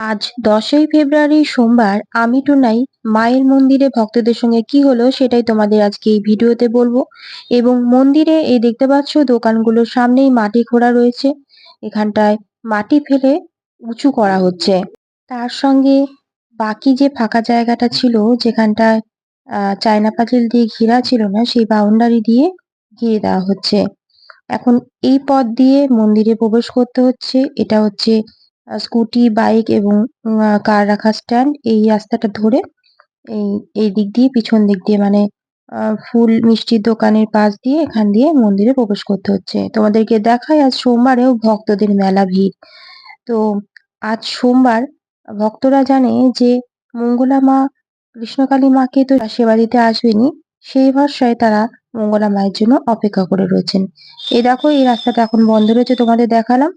আজ দশই ফেব্রুয়ারি সোমবার আমি টুনাই মায়ের মন্দিরে ভক্তদের সঙ্গে কি হলো সেটাই তোমাদের আজকে এই ভিডিওতে বলব। এবং মন্দিরে এই দেখতে পাচ্ছ দোকানগুলোর সামনেই মাটি খোঁড়া রয়েছে। এখানটায় মাটি ফেলে উঁচু করা হচ্ছে। তার সঙ্গে বাকি যে ফাঁকা জায়গাটা ছিল যেখানটায় চায়না পাঁচিল দিয়ে ঘেরা ছিল না, সেই বাউন্ডারি দিয়ে ঘিরে দেওয়া হচ্ছে। এখন এই পথ দিয়ে মন্দিরে প্রবেশ করতে হচ্ছে। এটা হচ্ছে স্কুটি বাইক এবং উম, কার রাখার স্ট্যান্ড এই রাস্তাটা ধরে এই এই দিক দিয়ে পিছন দিক দিয়ে মানে আহ, ফুল মিষ্টির দোকানের পাশ দিয়ে এখান দিয়ে মন্দিরে প্রবেশ করতে হচ্ছে। তোমাদেরকে দেখায় আজ সোমবারেও ভক্তদের মেলা ভিড়। তো আজ সোমবার ভক্তরা জানে যে মঙ্গলা মা কৃষ্ণকালী মাকে তো সেবা দিতে আসবেনি সেই ভরসায় তারা মঙ্গলা মায়ের জন্য অপেক্ষা করে রয়েছেন। এই দেখো এই রাস্তাটা এখন বন্ধ রয়েছে তোমাদের দেখালাম।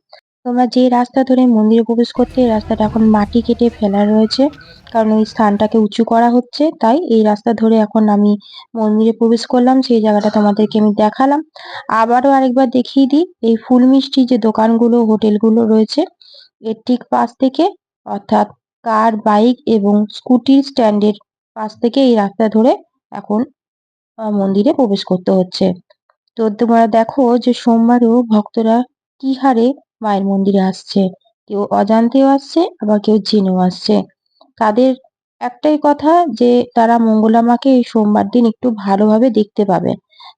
তোমরা যে রাস্তা ধরে মন্দিরে প্রবেশ করতে, এই রাস্তাটা এখন মাটি কেটে ফেলা রয়েছে। কারণ ওই স্থানটাকে উঁচু করা হচ্ছে, তাই এই রাস্তা ধরে এখন আমি মন্দিরে প্রবেশ করলাম। সেই জায়গাটা তোমাদেরকে আমি দেখালাম। আবারও আরেকবার দেখিয়ে দিই, এই ফুল মিষ্টি যে দোকানগুলো, হোটেলগুলো রয়েছে, এর ঠিক পাশ থেকে, অর্থাৎ কার, বাইক এবং স্কুটির স্ট্যান্ডের পাশ থেকে এই রাস্তা ধরে এখন মন্দিরে প্রবেশ করতে হচ্ছে। তো তোমরা দেখো যে সোমবারও ভক্তরা কি হারে মায়ের মন্দিরে আসছে। কেউ অজান্তেও আসছে, আবার কেউ জেনেও আসছে। তাদের একটাই কথা যে, তারা মঙ্গলা মাকে এই সোমবার দিন একটু ভালোভাবে দেখতে পাবে।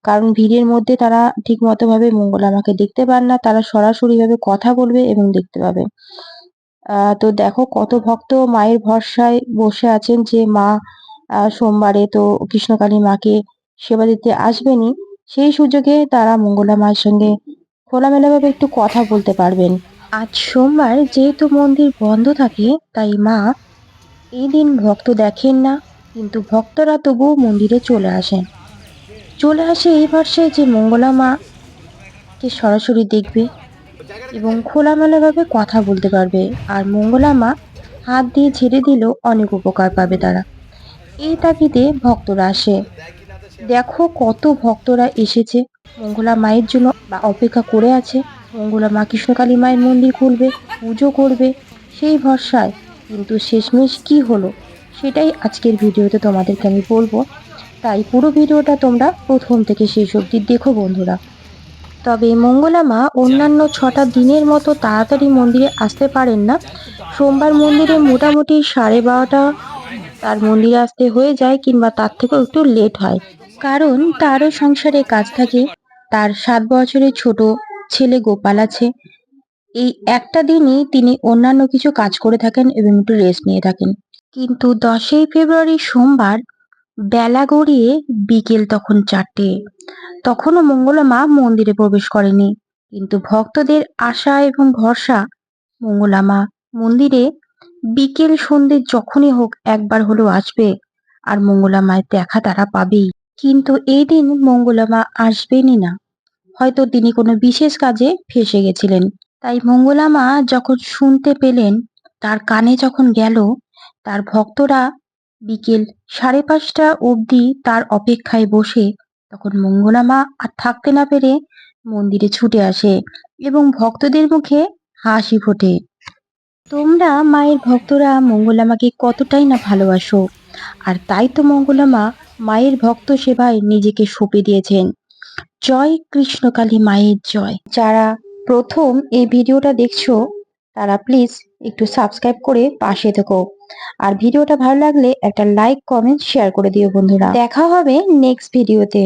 কারণ ভিড়ের মধ্যে তারা ঠিক মতো ভাবে মঙ্গলা মাকে দেখতে পান না, তারা সরাসরি ভাবে কথা বলবে এবং দেখতে পাবে। তো দেখো কত ভক্ত মায়ের ভরসায় বসে আছেন যে, মা সোমবারে তো কৃষ্ণকালী মাকে সেবা দিতে আসবেনই। সেই সুযোগে তারা মঙ্গলা মায়ের সঙ্গে খোলামেলাভাবে একটু কথা বলতে পারবেন। আজ সোমবার যেহেতু মন্দির বন্ধ থাকে, তাই মা এই দিন ভক্ত দেখেন না, কিন্তু ভক্তরা তবুও মন্দিরে চলে আসেন। চলে আসে এই ভরসায় যে মঙ্গলা মাকে সরাসরি দেখবে এবং খোলামেলাভাবে কথা বলতে পারবে, আর মঙ্গলা মা হাত দিয়ে ছেড়ে দিলেও অনেক উপকার পাবে তারা। এই তাগিদে ভক্তরা আসে। দেখো কত ভক্তরা এসেছে। মঙ্গলা মায়ের জন্য বা অপেক্ষা করে আছে। মঙ্গলা মা কৃষ্ণকালী মায়ের মন্দির খুলবে, পুজো করবে সেই ভরসায়। কিন্তু শেষমেশ কি হলো সেটাই আজকের ভিডিওতে তোমাদেরকে আমি বলব। তাই পুরো ভিডিওটা তোমরা প্রথম থেকে শেষ অবধি দেখো বন্ধুরা। তবে মঙ্গলা মা অন্যান্য ছটা দিনের মতো তাড়াতাড়ি মন্দিরে আসতে পারেন না। সোমবার মন্দিরে মোটামুটি সাড়ে বারোটা তার মন্দিরে আসতে হয়ে যায় কিংবা তার থেকেও একটু লেট হয়। কারণ তারও সংসারে কাজ থাকে। তার সাত বছরের ছোট ছেলে গোপাল আছে। এই একটা দিনই তিনি অন্যান্য কিছু কাজ করে থাকেন এবং একটু রেস্ট নিয়ে থাকেন। কিন্তু দশই ফেব্রুয়ারি সোমবার বেলা গড়িয়ে বিকেল তখন চারটে। তখনও মঙ্গলা মা মন্দিরে প্রবেশ করেনি। কিন্তু ভক্তদের আশা এবং ভরসা, মঙ্গলা মা মন্দিরে বিকেল সন্ধ্যে যখনই হোক একবার হলেও আসবে, আর মঙ্গলা মায়ের দেখা তারা পাবেই। কিন্তু এই দিন মঙ্গলা মা আসবেনই না। হয়তো তিনি কোনো বিশেষ কাজে ফেসে গেছিলেন। তাই মঙ্গলামা যখন শুনতে পেলেন, তার কানে যখন গেল, তার ভক্তরা বিকেল সাড়ে পাঁচটা অবধি তার অপেক্ষায় বসে তখন মঙ্গলা মা আর থাকতে না পেরে মন্দিরে ছুটে আসে এবং ভক্তদের মুখে হাসি ফোটে। তোমরা মায়ের ভক্তরা মঙ্গলা মাকে কতটাই না ভালোবাসো, আর তাই তো মঙ্গলা মা মায়ের ভক্ত সেবায় নিজেকে সঁপে দিয়েছেন। জয় কৃষ্ণকালী মায়ের জয়। যারা প্রথম এই ভিডিওটা দেখছ, তারা প্লিজ একটু সাবস্ক্রাইব করে পাশে থেকো। আর ভিডিওটা ভালো লাগলে একটা লাইক কমেন্ট শেয়ার করে দিও বন্ধুরা। দেখা হবে নেক্সট ভিডিওতে